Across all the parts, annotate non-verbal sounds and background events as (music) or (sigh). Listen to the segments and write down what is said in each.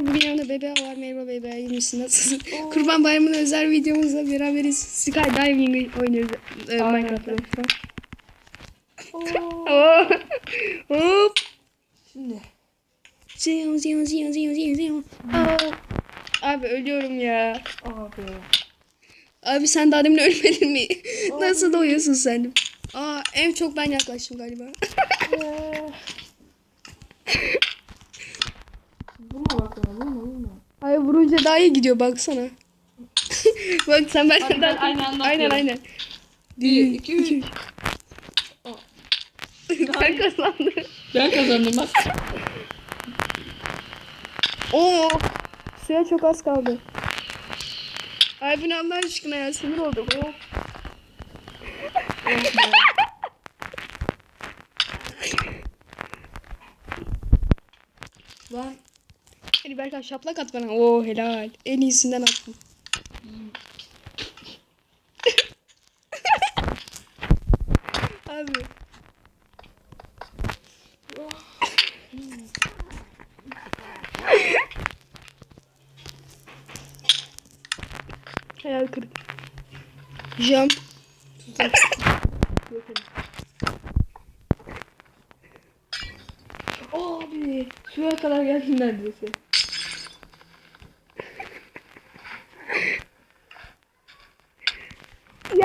Bugün yanında bebe var. Merhaba bebe. İyi misin? Nasılsın? (laughs) Kurban Bayramı'nın özel videomuzda beraberiz. Skydiving oynuyoruz. e, Minecraft'ta. Oo. (laughs) Hop. Şimdi. Ziyon ziyon ziyon ziyon ziyon ziyon. Aa. Abi ölüyorum ya. Abi. Abi sen daha demin ölmedin mi? Nasıl doyuyorsun sen? Aa en çok ben yaklaştım galiba. (laughs) Vurma vurma. Hayır vurunca daha iyi gidiyor baksana. (laughs) Bak sen ben aynı anda Aynen atlıyorum. aynen. Bir, iki, üç. (laughs) ben kazandım. Ben kazandım bak. Oo. Suya çok az kaldı. Ay bu ne Allah aşkına ya sinir oldum. Oh. Lan. Hadi Berkan şaplak at bana. Oo helal. En iyisinden attın. Abi. (laughs) (laughs) Hayal kırık. Jump. Abi. Şuraya kadar geldim neredeyse.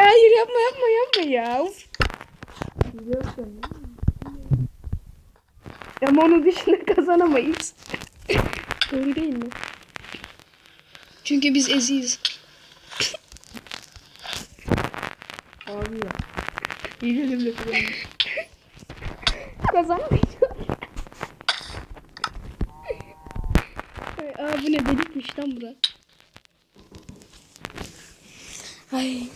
Hayır yapma yapma yapma ya. Uf. Biliyorsun. Ama onun dışında (laughs) kazanamayız. Doğru değil mi? Çünkü biz eziyiz. Abi ya. İyi. Kazanamayacağız. Ay, Aa bu ne delikmiş lan bura. Ay.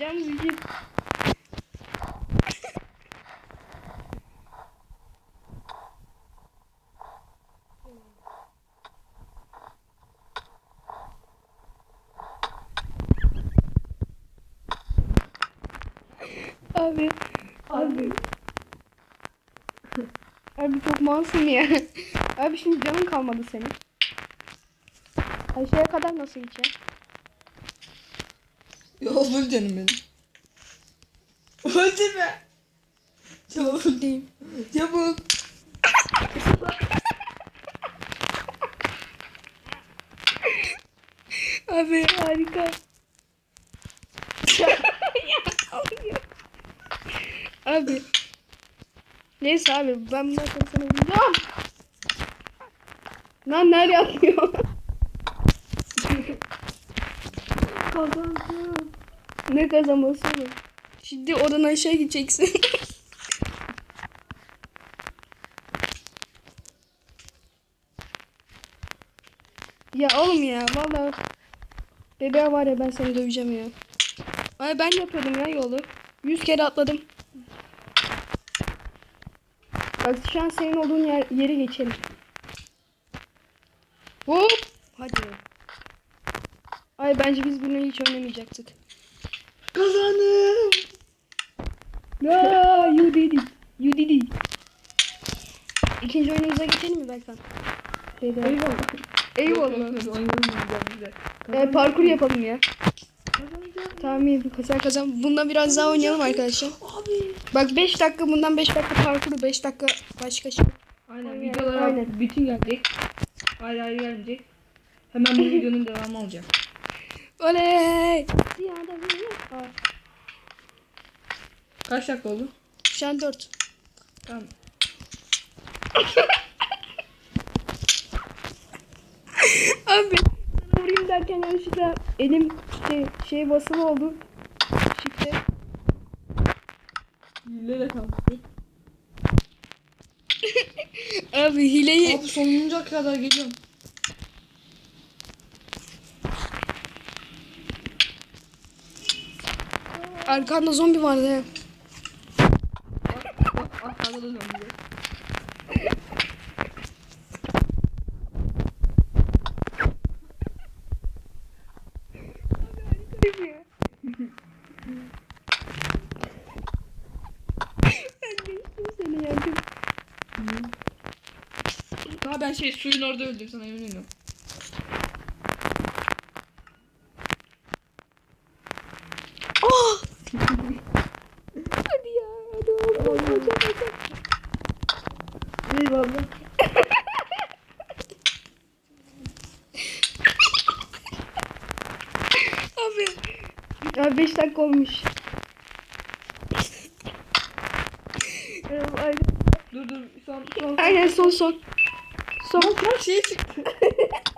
Bir şey. Abi. Abi. Abi çok masum ya. Abi şimdi canın kalmadı senin. Aşağıya kadar nasıl gideceksin? Ya öldür canım benim. Öldü be. Çabuk. Değil. Çabuk. Abi harika. Abi. Neyse abi ben bundan sonra sana vuracağım. Lan nereye atıyor? Kazandım. Ne kazanması oğlum? Şimdi oradan aşağı gideceksin. (laughs) ya oğlum ya valla. Bebeğe var ya ben seni döveceğim ya. Ay ben yapıyordum ya yolu. Yüz kere atladım. Bak şu an senin olduğun yer, yere geçelim. Hop. Hadi. Ay bence biz bunu hiç oynamayacaktık. Kazandım. No, you did it. You did it. İkinci oyunumuza geçelim mi Berkan? Eyvallah. Eyvallah. Ee, parkur yapalım ya. Tamam iyi. Kazan kazan. Bundan biraz daha oynayalım arkadaşlar. Abi. Bak 5 dakika bundan 5 dakika parkuru 5 dakika başka şey. Aynen Aynen, videolar aynen. bütün gelecek. Ayrı ayrı gelecek. Hemen bu (laughs) videonun devamı olacak. Oley! Ziyade bir- Kaç dakika oldu? Şu an 4. Tamam. (laughs) Abi sana vurayım derken yanlışlıkla elim şey, şey basılı oldu. Şifre. Hile kalmıştı. (laughs) Abi hileyi Abi sonunca kadar geliyorum. Arkanda zombi vardı. ya. Bak aşağıda da dönüyor. Ben şey suyun orada öldüm sana. Oh! hadi ya. Hadi oğlum. Hadi, hadi. Eyvallah. Abi. Abi 5 dakika olmuş. Eyvallah. Dur dur son son. Aynen son son. Son. Son şey çıktı. (laughs)